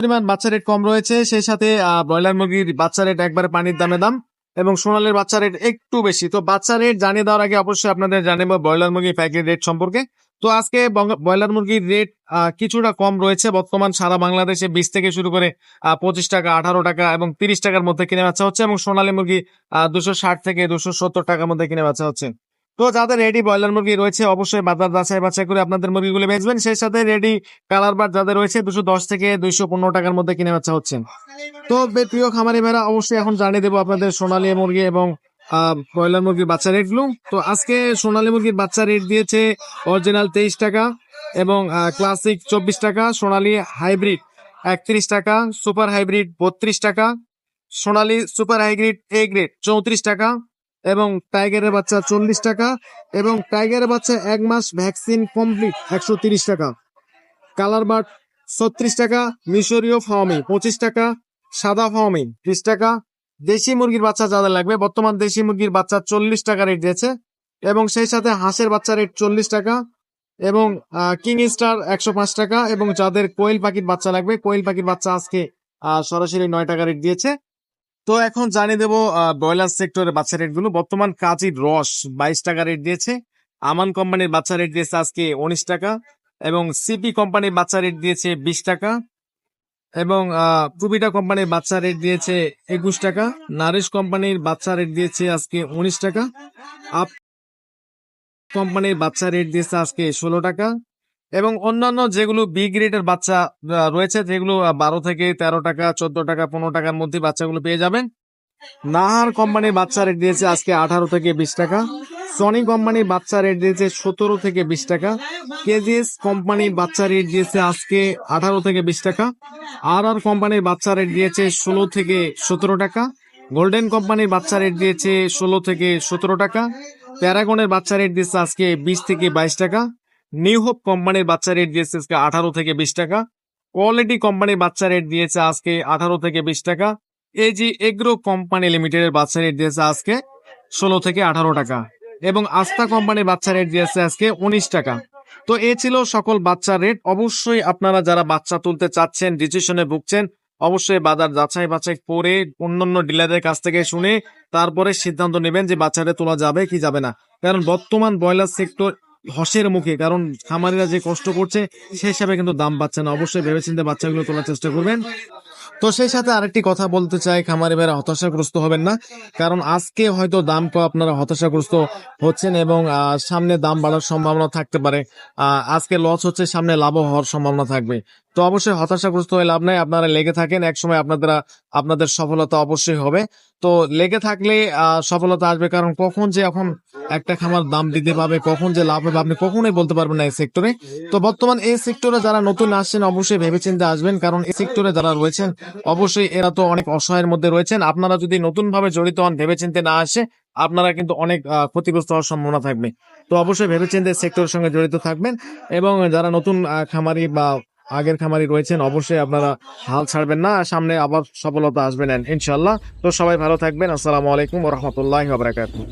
পরিমাণ বাচ্চা রেট কম রয়েছে, সেই সাথে ব্রয়লার মুরগির বাচ্চা রেট একবারে পানির দামে দাম এবং সোনালের বাচ্চা রেট একটু বেশি। তো বাচ্চা রেট জানিয়ে দেওয়ার আগে অবশ্যই আপনাদের জানাব ব্রয়লার মুরগির প্যাকেট রেট সম্পর্কে। তো আজকে ব্রয়লার মুরগির রেট কিছুটা কম রয়েছে। বর্তমান সারা বাংলাদেশে বিশ থেকে শুরু করে পঁচিশ টাকা, আঠারো টাকা এবং তিরিশ টাকার মধ্যে কিনে বেচা হচ্ছে এবং সোনালী মুরগি দুশো ষাট থেকে দুশো সত্তর টাকার মধ্যে কিনে বেচা হচ্ছে। তো যাদের রেডি ব্রয়লার মুরগি রয়েছে, অবশ্যই বাজার যাচাই বাছাই করে আপনাদের মুরগিগুলো বেচবেন। সেই সাথে রেডি কালার বার যাদের রয়েছে, দুশো দশ থেকে দুইশো পনেরো টাকার মধ্যে কিনে বেচা হচ্ছে। তো প্রিয় খামারি ভাইরা, অবশ্যই এখন জানিয়ে দেবো আপনাদের সোনালী মুরগি এবং ব্রয়লার মুরগির বাচ্চা রেটগুলো তো আজকে সোনালী মুরগির বাচ্চা রেট দিয়েছে অরিজিনাল তেইশ টাকা এবং ক্লাসিক চব্বিশ টাকা, সোনালী হাইব্রিড একত্রিশ টাকা সুপার হাইব্রিড বত্রিশ টাকা, Sonali super hybrid A grade চৌত্রিশ টাকা এবং টাইগারের বাচ্চা চল্লিশ টাকা এবং টাইগারের বাচ্চা এক মাস ভ্যাকসিন কমপ্লিট একশো তিরিশ টাকা। কালার বার্ড ছত্রিশ টাকা, মিশরীয় ফার্মি পঁচিশ টাকা, সাদা ফার্মি ত্রিশ টাকা। দেশি মুরগির বাচ্চা যাদের লাগবে, বর্তমান দেশি মুরগির বাচ্চা চল্লিশ টাকা রেট দিয়েছে এবং সেই সাথে হাঁসের বাচ্চা রেট চল্লিশ টাকা এবং কিং স্টার একশো পাঁচ টাকা এবং যাদের কোয়েল পাখির বাচ্চা লাগবে, কোয়েল পাখির বাচ্চা আজকে সরাসরি নয় টাকা রেট দিয়েছে। তো এখন জানিয়ে দেবো ব্রয়লার সেক্টরের বাচ্চা রেটগুলো। বর্তমান কাজীর রস বাইশ টাকা রেট দিয়েছে। আমান কোম্পানির বাচ্চা রেট দিয়েছে আজকে উনিশ টাকা এবং সিপি কোম্পানির বাচ্চা রেট দিয়েছে বিশ টাকা এবং কুবিটা কোম্পানির বাচ্চা রেট দিয়েছে একুশ টাকা। নারিশ কোম্পানির বাচ্চা রেট দিয়েছে আজকে উনিশ টাকা। আপ কোম্পানির বাচ্চা রেট দিয়েছে আজকে ষোলো টাকা। এবং অন্যান্য যেগুলো বি গ্রেডের বাচ্চা রয়েছে, যেগুলো বারো থেকে তেরো টাকা, চোদ্দ টাকা, পনেরো টাকার মধ্যে বাচ্চাগুলো পেয়ে যাবেন। নাহার কোম্পানির বাচ্চা রেট দিয়েছে আজকে আঠারো থেকে বিশ টাকা। সনি কোম্পানির বাচ্চা রেট দিয়েছে সতেরো থেকে বিশ টাকা। কেজিএস কোম্পানির বাচ্চা রেট দিয়েছে আজকে আঠারো থেকে বিশ টাকা। আর আর কোম্পানির বাচ্চা রেট দিয়েছে ষোলো থেকে সতেরো টাকা। গোল্ডেন কোম্পানির বাচ্চা রেট দিয়েছে ষোলো থেকে সতেরো টাকা। প্যারাগনের বাচ্চা রেট দিয়েছে আজকে বিশ থেকে বাইশ টাকা। নিউ হোপ কোম্পানির বাচ্চা রেট দিয়েছে আজকে আঠারো থেকে বিশ টাকা। কোয়ালিটি কোম্পানির বাচ্চা রেট দিয়েছে আজকে আঠারো থেকে বিশ টাকা। এজি এগ্রো কোম্পানি লিমিটেডের বাচ্চা রেট দিয়েছে আজকে ষোলো থেকে আঠারো টাকা। এবং আস্থা কোম্পানির বাচ্চা রেট দিয়েছে আজকে উনিশ টাকা। তো এ ছিল সকল বাচ্চার রেট অবশ্যই আপনারা যারা বাচ্চা তুলতে চাচ্ছেন ডিসিশনে ভুগছেন, অবশ্যই বাজার যাচাই বাছাই করে অন্যান্য ডিলারদের কাছ থেকে শুনে তারপরে সিদ্ধান্ত নেবেন যে বাচ্চাটা তোলা যাবে কি যাবে না। কারণ বর্তমান ব্রয়লার সেক্টর হসের মুখে, কারণ খামারিরা যে কষ্ট করছে সেই হিসাবে কিন্তু দাম পাচ্ছে না। অবশ্যই ভেবেচিন্তে বাচ্চাগুলো তোলার চেষ্টা করবেন। তো সেই সাথে আরেকটি কথা বলতে চাই, খামারি ভাইরা হতাশাগ্রস্ত হবেন না, কারণ আজকে হয়তো দাম আপনারা হতাশাগ্রস্ত হচ্ছেন এবং সামনে দাম বাড়ার সম্ভাবনা থাকতে পারে। আজকে লস হচ্ছে, সামনে লাভ হওয়ার সম্ভাবনা থাকবে। তো অবশ্যই হতাশাগ্রস্ত হয়ে লাভ নাই। আপনারা লেগে থাকেন, একসময় আপনাদের আপনাদের সফলতা অবশ্যই হবে। তো লেগে থাকলে সফলতা আসবে কারণ কখন যে এখন একটা খামার দাম বৃদ্ধি পাবে, কখন যে লাভ হবে, আপনি কখনোই বলতে পারবেন না এই সেক্টরে তো বর্তমান এই সেক্টরে যারা নতুন আসছেন, অবশ্যই ভেবেচিন্তে আসবেন, কারণ এই সেক্টরে যারা রয়েছেন, অবশ্যই এরা তো অনেক অসহায়ের মধ্যে রয়েছেন। আপনারা যদি নতুন ভাবে জড়িত হন, ভেবেচিন্তে না আসে, আপনারা কিন্তু অনেক ক্ষতিগ্রস্ত হওয়ার সম্ভাবনা থাকবে। তো অবশ্যই ভেবেচিন্তে সেক্টরের সঙ্গে জড়িত থাকবেন এবং যারা নতুন খামারি বা আগের খামারি রয়েছেন, অবশ্যই আপনারা হাল ছাড়বেন না সামনে আবার সফলতা আসবেন ইনশাল্লাহ তো সবাই ভালো থাকবেন, আসসালামু আলাইকুম রহমতুল্লাহ বারাকাতুহ।